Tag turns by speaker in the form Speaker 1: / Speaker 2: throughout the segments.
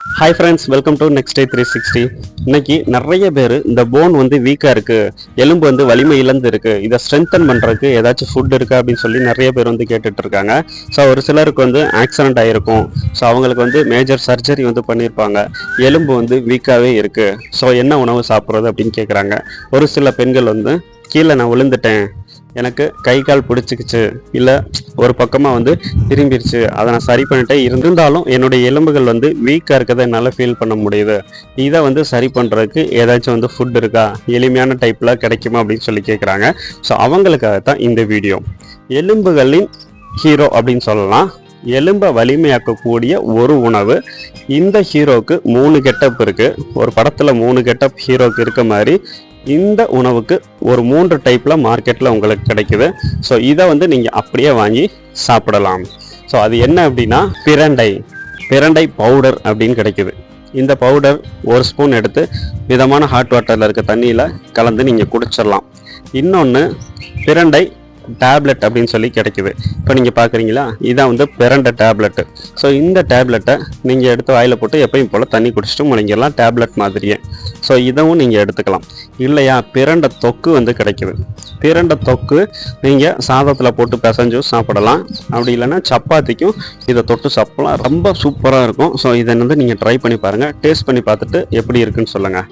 Speaker 1: Hi friends welcome to next day three sixty இன்னைக்கு நிறைய பேர் இந்த போன் வந்து வீக்காக இருக்குது எலும்பு வந்து வலிமை இழந்து இருக்குது இதை ஸ்ட்ரென்தன் பண்ணுறதுக்கு ஏதாச்சும் ஃபுட் இருக்கா அப்படின்னு சொல்லி நிறைய பேர் வந்து கேட்டுட்டு இருக்காங்க. ஸோ ஒரு சிலருக்கு வந்து ஆக்சிடென்ட் ஆகிருக்கும் ஸோ அவங்களுக்கு வந்து மேஜர் சர்ஜரி வந்து பண்ணியிருப்பாங்க. எலும்பு வந்து வீக்காகவே இருக்குது ஸோ என்ன உணவு சாப்பிட்றது அப்படின்னு கேட்குறாங்க ஒரு சில பெண்கள் வந்து கீழே நான் விழுந்துட்டேன். எனக்கு கை கால் பிடிச்சிக்கிச்சு. இல்லை ஒரு பக்கமாக வந்து திரும்பிடுச்சு அதை நான் சரி பண்ணிட்டேன். இருந்தாலும் என்னுடைய எலும்புகள் வந்து வீக்காக இருக்கிறத என்னால் ஃபீல் பண்ண முடியுது. இதை வந்து சரி பண்ணுறதுக்கு ஏதாச்சும் வந்து ஃபுட் இருக்கா? எளிமையான டைப்பில் கிடைக்குமா அப்படின்னு சொல்லி கேட்குறாங்க ஸோ அவங்களுக்காக தான் இந்த வீடியோ எலும்புகளின் ஹீரோ அப்படின்னு சொல்லலாம். எலும்பை வலிமையாக்கக்கூடிய ஒரு உணவு. இந்த ஹீரோக்கு மூணு கெட்டப் இருக்கு. ஒரு படத்தில் மூணு கெட்டப் ஹீரோக்கு இருக்க மாதிரி இந்த உணவுக்கு ஒரு மூன்று டைப்பில் மார்க்கெட்டில் உங்களுக்கு கிடைக்குது. ஸோ இதை வந்து நீங்கள் அப்படியே வாங்கி சாப்பிடலாம். ஸோ அது என்ன அப்படின்னா பிரண்டை. பிரண்டை பவுடர் அப்படின்னு கிடைக்குது. இந்த பவுடர் ஒரு ஸ்பூன் எடுத்து மிதமான ஹாட் வாட்டரில் இருக்க தண்ணியில் கலந்து நீங்கள் குடிச்சிடலாம். இன்னொன்று பிரண்டை டேப்லெட் அப்படின்னு சொல்லி கிடைக்குது. இப்போ நீங்கள் பார்க்குறீங்களா இதான் வந்து பிரண்டை டேப்லெட்டு ஸோ இந்த டேப்லெட்டை நீங்கள் எடுத்து வாயில் போட்டு எப்பயும் போல் தண்ணி குடிச்சிட்டு முழங்கிடலாம் டேப்லெட் மாதிரியே. ஸோ இதுவும் நீங்கள் எடுத்துக்கலாம். இல்லையா? பிரண்டை தொக்கு வந்து கிடைக்குது. பிரண்டை தொக்கு நீங்கள் சாதத்தில் போட்டு பிசைஞ்சும் சாப்பிடலாம். அப்படி இல்லைன்னா சப்பாத்திக்கும் இதை தொட்டு சாப்பிடலாம். ரொம்ப சூப்பராக இருக்கும். ஸோ இதை வந்து நீங்கள் ட்ரை பண்ணி பாருங்கள் டேஸ்ட் பண்ணி பார்த்துட்டு எப்படி இருக்குன்னு சொல்லுங்கள்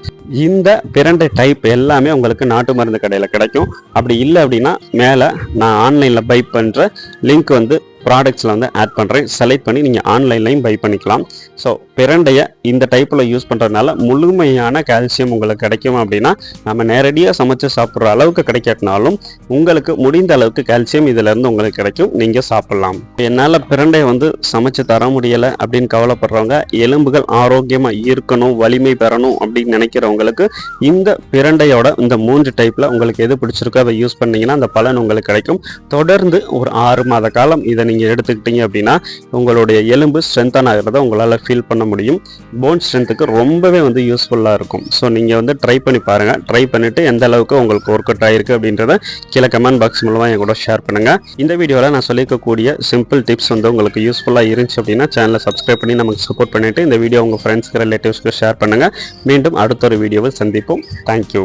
Speaker 1: இந்த பிரண்டை டைப் எல்லாமே உங்களுக்கு நாட்டு மருந்து கடையில் கிடைக்கும். அப்படி இல்லை அப்படின்னா மேலே நான் ஆன்லைனில் பை பண்ணுற லிங்க் வந்து ப்ராடக்ட்ஸில் வந்து ஆட் பண்ணுறேன் செலக்ட் பண்ணி நீங்கள் ஆன்லைன்லையும் பை பண்ணிக்கலாம். ஸோ பிரண்டையை இந்த டைப்பில் யூஸ் பண்ணுறதுனால முழுமையான கால்சியம் உங்களுக்கு கிடைக்கும் அப்படின்னா நம்ம நேரடியாக சமைச்சு சாப்பிட்ற அளவுக்கு கிடைக்காட்டினாலும் உங்களுக்கு முடிந்த அளவுக்கு கால்சியம் இதிலேருந்து உங்களுக்கு கிடைக்கும். நீங்கள் சாப்பிட்லாம். என்னால் பிரண்டையை வந்து சமைச்சு தர முடியலை அப்படின்னு கவலைப்படுறவங்க எலும்புகள் ஆரோக்கியமாக இருக்கணும் வலிமை பெறணும் அப்படின்னு நினைக்கிறவங்களுக்கு இந்த பிரண்டையோட இந்த மூன்று டைப்பில் உங்களுக்கு எது பிடிச்சிருக்கோ அதை யூஸ் பண்ணிங்கன்னா அந்த பலன் உங்களுக்கு கிடைக்கும். தொடர்ந்து ஒரு ஆறு மாத காலம் இதை நீங்கள் எடுத்துக்கிட்டீங்க அப்படின்னா உங்களுடைய எலும்பு ஸ்ட்ரென்தன் ஆகிறத உங்களால் ஃபீல் பண்ண முடியும். போன் ஸ்ட்ரென்த்துக்கு ரொம்பவே வந்து யூஸ்ஃபுல்லாக இருக்கும். ஸோ நீங்கள் வந்து ட்ரை பண்ணி பாருங்கள் ட்ரை பண்ணிவிட்டு எந்த அளவுக்கு உங்களுக்கு ஒர்க் அவுட் ஆயிருக்கு அப்படின்றத கீழே கமெண்ட் பாக்ஸ் மூலமாக என் கூட ஷேர் பண்ணுங்கள் இந்த வீடியோவில் நான் சொல்லியிருக்கக்கூடிய சிம்பிள் டிப்ஸ் வந்து உங்களுக்கு யூஸ்ஃபுல்லாக இருந்துச்சு அப்படின்னா சேனலை சப்ஸ்கிரைப் பண்ணி நமக்கு சப்போர்ட் பண்ணிவிட்டு இந்த வீடியோ உங்கள் ஃப்ரெண்ட்ஸ்க்கு ரிலேட்டிவ்ஸ்க்கு ஷேர் பண்ணுங்கள் மீண்டும் அடுத்த ஒரு வீடியோவில் சந்திப்போம். தேங்க்யூ